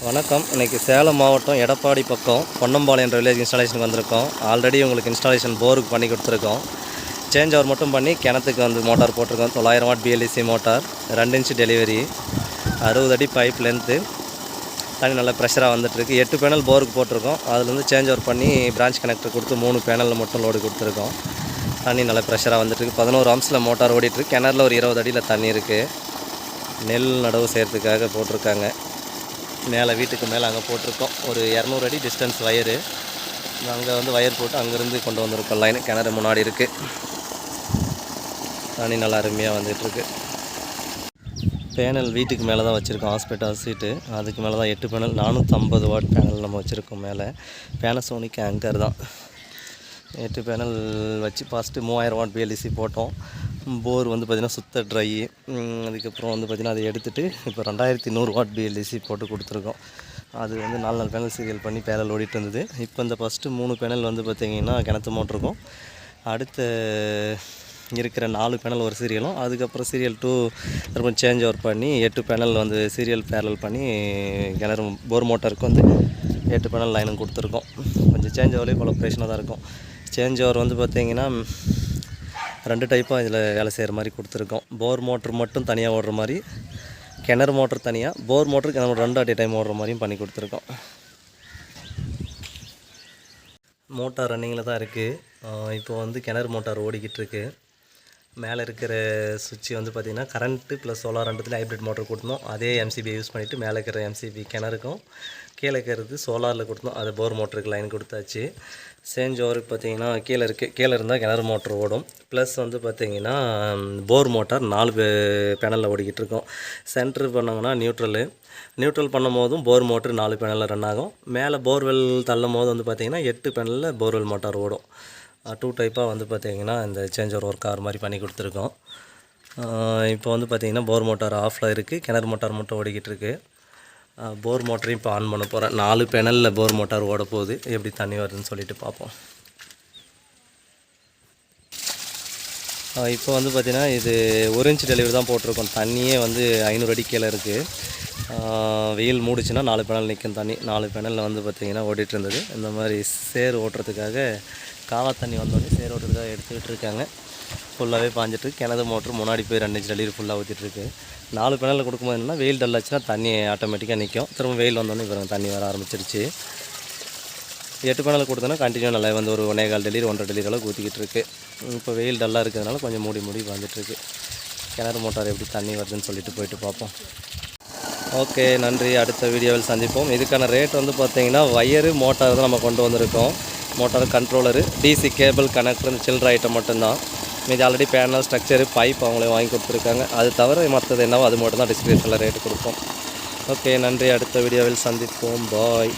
வணக்கம். இன்றைக்கி சேலம் மாவட்டம் எடப்பாடி பக்கம் பொன்னம்பாளையம் என்ற வில்லேஜ் இன்ஸ்டாலேஷனுக்கு வந்திருக்கோம். ஆல்ரெடி உங்களுக்கு இன்ஸ்டாலேஷன் போருக்கு பண்ணி கொடுத்துருக்கோம். சேஞ்ச் ஓவர் மட்டும் பண்ணி கிணத்துக்கு வந்து மோட்டார் போட்டிருக்கோம். தொள்ளாயிரம் வாட் பிஎல்இசி மோட்டார் ரெண்டு இன்ச்சு டெலிவரி அறுபது அடி பைப் லென்த்து தண்ணி நல்லா ப்ரெஷராக வந்துட்டுருக்கு. எட்டு பேனல் போருக்கு போட்டிருக்கோம். அதுலேருந்து சேஞ்ச் ஓவர் பண்ணி பிரான்ச் கனெக்டர் கொடுத்து மூணு பேனலில் மட்டும் லோடு கொடுத்துருக்கோம். தண்ணி நல்லா ப்ரெஷராக வந்துட்டுருக்கு. பதினோரு அம்ஸில் மோட்டார் ஓடிட்டுருக்கு. கிணறுல ஒரு இருபது அடியில் தண்ணி இருக்குது நெல் நடவு செய்கிறதுக்காக போட்டிருக்காங்க. மேலே வீட்டுக்கு மேலே அங்கே போட்டிருக்கோம். ஒரு இரநூறு அடி டிஸ்டன்ஸ் வயரு அங்கே வந்து வயர் போட்டு அங்கேருந்து கொண்டு வந்திருக்கோம். லைன் கிணறு முன்னாடி இருக்குது தண்ணி நல்லா அருமையாக வந்துட்டுருக்கு பேனல் வீட்டுக்கு மேலே தான் வச்சுருக்கோம். ஹாஸ்பிட்டல் சீட்டு அதுக்கு மேலே தான் எட்டு பேனல். நானூற்றம்பது வாட் பேனல் நம்ம வச்சுருக்கோம் மேலே. பேனசோனிக் ஆங்கர் தான். எட்டு பேனல் வச்சு ஃபஸ்ட்டு மூவாயிரம் வாட் பிஎல்இசி போட்டோம். போர் வந்து பார்த்திங்கன்னா சுத்த ட்ரை அதுக்கப்புறம் வந்து பார்த்திங்கன்னா அதை எடுத்துகிட்டு இப்போ ரெண்டாயிரத்தி நூறு வாட் பிஎல்இசி போட்டு கொடுத்துருக்கோம். அது வந்து நாலு நாலு பேனல் சீரியல் பண்ணி பேனல் ஓடிட்டு இருந்தது. இப்போ இந்த ஃபஸ்ட்டு மூணு பேனல் வந்து பார்த்திங்கன்னா கிணத்து மோட்டிருக்கும் அடுத்த இருக்கிற நாலு பேனல் ஒரு சீரியலும் அதுக்கப்புறம் சீரியல் டூ திரும்ப சேஞ்ச் ஓவர் பண்ணி எட்டு பேனல் வந்து சீரியல் பேரல் பண்ணி கிணறு போர் மோட்டருக்கு வந்து எட்டு பேனல் லைனும் கொடுத்துருக்கோம். கொஞ்சம் சேஞ்ச் ஓவர்லேயே கொலப்ரேஷனாக தான் இருக்கும். சேஞ்ச் ஓவர் வந்து பார்த்திங்கன்னா ரெண்டு டைப்பாக இதில் வேலை செய்கிற மாதிரி கொடுத்துருக்கோம். போர் மோட்ரு மட்டும் தனியாக ஓடுற மாதிரி கிணறு மோட்ரு தனியாக போர் மோட்ரு கிணறு ரெண்டு அட் டைம் ஓடுற மாதிரியும் பண்ணி கொடுத்துருக்கோம். மோட்டார் ரன்னிங்கில் தான் இருக்குது இப்போ வந்து கிணறு மோட்டார் ஓடிக்கிட்டு இருக்குது மேலே இருக்கிற சுவிட்சு வந்து பார்த்திங்கன்னா கரண்ட்டு ப்ளஸ் சோலார் ரெண்டுத்தில் ஹைப்ரிட் மோட்டர் கொடுத்தோம் அதே எம்சிபி யூஸ் பண்ணிவிட்டு மேலே இருக்கிற எம்சிபி கிணறுக்கும் கீழே இருக்கிறது சோலாரில் கொடுத்தோம் அது போர் மோட்டருக்கு லைன் கொடுத்தாச்சு. சேஞ்ச் ஓவருக்கு பார்த்தீங்கன்னா கீழே இருக்குது கீழே இருந்தால் கிணறு மோட்ரு ஓடும். ப்ளஸ் வந்து பார்த்திங்கன்னா போர் மோட்டார் நாலு பேனலில் ஓடிக்கிட்டு இருக்கோம். சென்ட்ரு பண்ணாங்கன்னா நியூட்ரலு நியூட்ரல் பண்ணும் போதும் போர் மோட்ரு நாலு பேனலில் ரன் ஆகும். மேலே போர்வெல் தள்ளும் போது வந்து பார்த்திங்கன்னா எட்டு பேனலில் போர்வெல் மோட்டார் ஓடும். டூ டைப்பாக வந்து பார்த்திங்கன்னா இந்த சேஞ்சர் ஒர்க் ஆகிற மாதிரி பண்ணி கொடுத்துருக்கோம். இப்போ வந்து பார்த்திங்கன்னா போர் மோட்டார் ஆஃபில் இருக்குது கிணறு மோட்டார் மட்டும் ஓடிக்கிட்டு இருக்கு. போர் மோட்டரையும் இப்போ ஆன் பண்ண போகிறேன் நாலு பேனலில் போர் மோட்டார் ஓட போகுது. எப்படி தண்ணி வருதுன்னு சொல்லிட்டு பார்ப்போம். இப்போ வந்து பார்த்திங்கன்னா இது ஒரு இன்ச் டெலிவரி தான் போட்டிருக்கோம். தண்ணியே வந்து ஐநூறு அடி கீழே இருக்குது வெயில் மூடிச்சுன்னா நாலு பேனல் நிற்கும் தண்ணி. நாலு பேனலில் வந்து பார்த்திங்கன்னா ஓடிட்டு இருந்தது. இந்த மாதிரி சேர் ஓட்டுறதுக்காக காவா தண்ணி வந்தோடனே சேர் தான் எடுத்துக்கிட்டு இருக்காங்க. ஃபுல்லாகவே பாஞ்சிட்டு கிணறு மோட்ரு முன்னாடி போய் ரெண்டு அஞ்சு டெலிவரி ஃபுல்லாக ஊற்றிட்டுருக்கு நாலு பிணலில் கொடுக்கும்போது என்னன்னா வெயில் டல்லாச்சுன்னா தண்ணி ஆட்டோமேட்டிக்காக நிற்கும் திரும்ப வெயில் வந்தோடனே இப்போ தண்ணி வர ஆரம்பிச்சிருச்சு. எட்டு பேனல் கொடுத்தோன்னா கண்டினியூ நல்லா வந்து ஒரு ஒன்றே கால் டெலிவரி ஒன்றரை டெலிவரி அளவுக்கு ஊற்றிக்கிட்டு இருக்கு. இப்போ வெயில் டல்லாக இருக்கிறதுனால கொஞ்சம் மூடி மூடி வந்துட்டுருக்கு கிணறு மோட்டார் எப்படி தண்ணி வருதுன்னு சொல்லிட்டு போயிட்டு பார்ப்போம். ஓகே நன்றி. அடுத்த வீடியோவில் சந்திப்போம். இதுக்கான ரேட் வந்து பார்த்தீங்கன்னா வயரு மோட்டார் தான் நம்ம கொண்டு வந்திருக்கோம். Motor controller DC cable connector chiller item மட்டும்தான். மீதி ஆல்ரெடி பேனல் ஸ்ட்ரக்சரு பைப் அவங்களே வாங்கி கொடுத்துருக்காங்க. அது தவிர மற்றது என்னவோ அது மட்டும்தான் டிஸ்கிரிப்ஷனில் ரேட்டு கொடுப்போம். ஓகே நன்றி. அடுத்த வீடியோவில் சந்திப்போம். பாய்